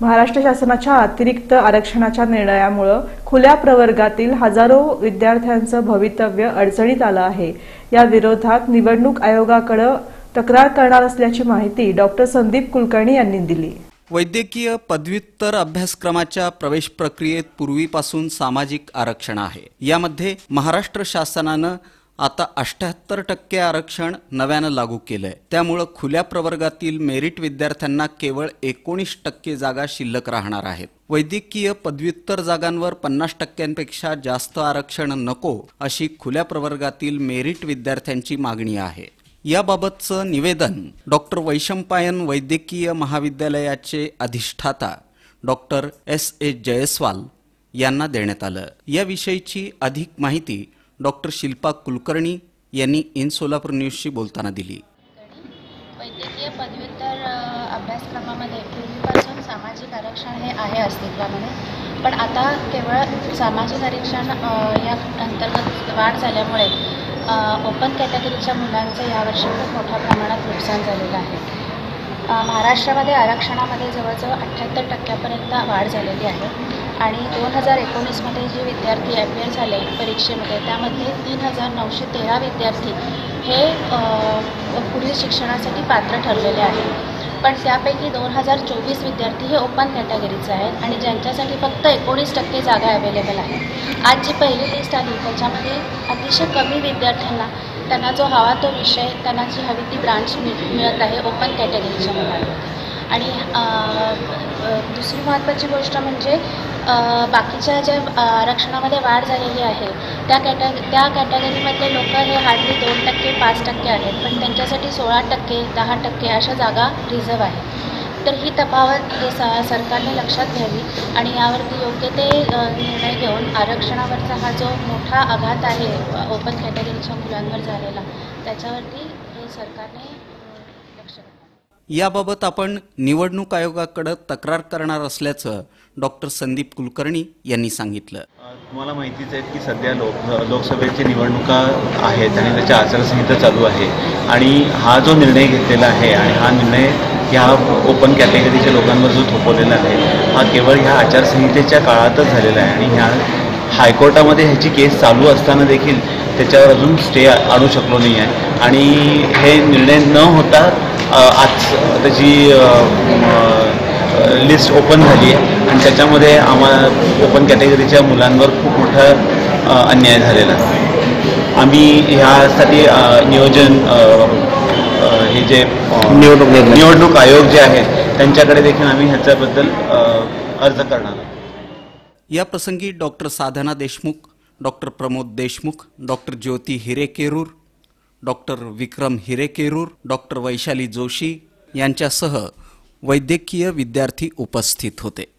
महाराष्ट्र शासनाच्या अतिरिक्त आरक्षणाच्या निर्णयामुळे खुल्या प्रवर्गातील हजारो विद्यार्थ्यांचं भवितव्य अडचणीत आलं आहे. या विरोधात निवडणूक आयोगाकडे तक्रार करणार असल्याची माहिती डॉक्टर संदीप कुलकर्णी यांनी दिली. वैद्यकीय पदव्युत्तर अभ्यासक्रमाच्या प्रवेश प्रक्रियेत पूर्वीपासून सामाजिक आरक्षण आहे. यामध्ये महाराष्ट्र शासनानं आता अठ्याहत्तर टक्के आरक्षण नव्यानं लागू केलंय. त्यामुळं खुल्या प्रवर्गातील मेरिट विद्यार्थ्यांना केवळ एकोणीस टक्के जागा शिल्लक राहणार आहेत. वैद्यकीय पदव्युत्तर जागांवर पन्नास टक्क्यांपेक्षा जास्त आरक्षण नको अशी खुल्या प्रवर्गातील मेरिट विद्यार्थ्यांची मागणी आहे. याबाबतचं निवेदन डॉक्टर वैशंपायन वैद्यकीय महाविद्यालयाचे अधिष्ठाता डॉक्टर एस ए जयस्वाल यांना देण्यात आलं. याविषयीची अधिक माहिती डॉक्टर शिल्पा कुलकर्णी यांनी इन सोलापूर न्यूजशी बोलताना दिली. वैद्यकीय पदव्युत्तर अभ्यासक्रमामध्ये पूर्वीपासून सामाजिक आरक्षण हे आहे अस्तित्वामध्ये. पण आता केवळ सामाजिक आरक्षण या अंतर्गत वाढ झाल्यामुळे ओपन कॅटेगरीच्या मुलांचं यावर्षी खूप मोठ्या प्रमाणात नुकसान झालेलं आहे. महाराष्ट्रामध्ये आरक्षणामध्ये जवळजवळ अठ्ठ्याहत्तर टक्क्यापर्यंत वाढ झालेली आहे. आणि दोन हजार एकोणीसमध्ये जे विद्यार्थी ॲडमिट झाले परीक्षेमध्ये त्यामध्ये तीन हजार नऊशे तेरा विद्यार्थी हे पुढील शिक्षणासाठी पात्र ठरलेले आहेत. पण त्यापैकी दोन हजार चोवीस विद्यार्थी हे ओपन कॅटेगरीचे आहेत आणि ज्यांच्यासाठी फक्त एकोणीस टक्के जागा अवेलेबल आहेत. आज जी पहिली लिस्ट आली त्याच्यामध्ये अतिशय कमी विद्यार्थ्यांना त्यांना जो हवा तो विषय त्यांना जी हवी ती ब्रांच मिळ मिळत आहे ओपन कॅटेगरीच्या मुलांमध्ये आणि दुसरी महत्त्वाची गोष्ट म्हणजे बाकीच्या ज्या आरक्षणामध्ये वाढ झालेली आहे त्या कॅटॅग त्या कॅटेगरीमधले लोक हे हार्डली दोन टक्के पाच टक्के आहेत. पण त्यांच्यासाठी सोळा टक्के दहा टक्के अशा जागा रिझर्व आहेत. तर ही तफावत हे स सरकारने लक्षात घ्यावी आणि यावरती योग्य ते निर्णय घेऊन आरक्षणावरचा हा जो मोठा आघात आहे ओपन कॅटेगरीच्या मुलांवर झालेला त्याच्यावरती हे सरकारने याबाबत आपण निवडणूक आयोगाकडे तक्रार करणार असल्याचं डॉक्टर संदीप कुलकर्णी यांनी सांगितलं. तुम्हाला माहितीच आहे की सध्या लोक लोकसभेची निवडणुका आहेत आणि त्याची आचारसंहिता चालू आहे. आणि हा जो निर्णय घेतलेला आहे आणि हा निर्णय ह्या ओपन कॅटेगरीच्या लोकांवर जो थोपवलेला आहे हा केवळ ह्या आचारसंहितेच्या काळातच झालेला आहे आणि ह्या हायकोर्टामध्ये ह्याची केस चालू असताना देखील त्याच्यावर अजून स्टे आणू शकलो नाही आहे आणि हे निर्णय न होता आज त्याची लिस्ट ओपन झाली आहे आणि त्याच्यामध्ये आम्हाला ओपन कॅटेगरीच्या मुलांवर खूप मोठा अन्याय झालेला आहे आम्ही ह्यासाठी नियोजन हे जे निवडणूक. निवडणूक आयोग जे आहेत त्यांच्याकडे देखील आम्ही ह्याच्याबद्दल अर्ज करणार आहोत या प्रसंगी doctor Sadhana Deshmukh doctor Pramod Deshmukh doctor Jyoti Hirekerur doctor Vikram Hirekerur doctor Vaishali Joshi यांच्यासह वैद्यकीय विद्यार्थी उपस्थित होते.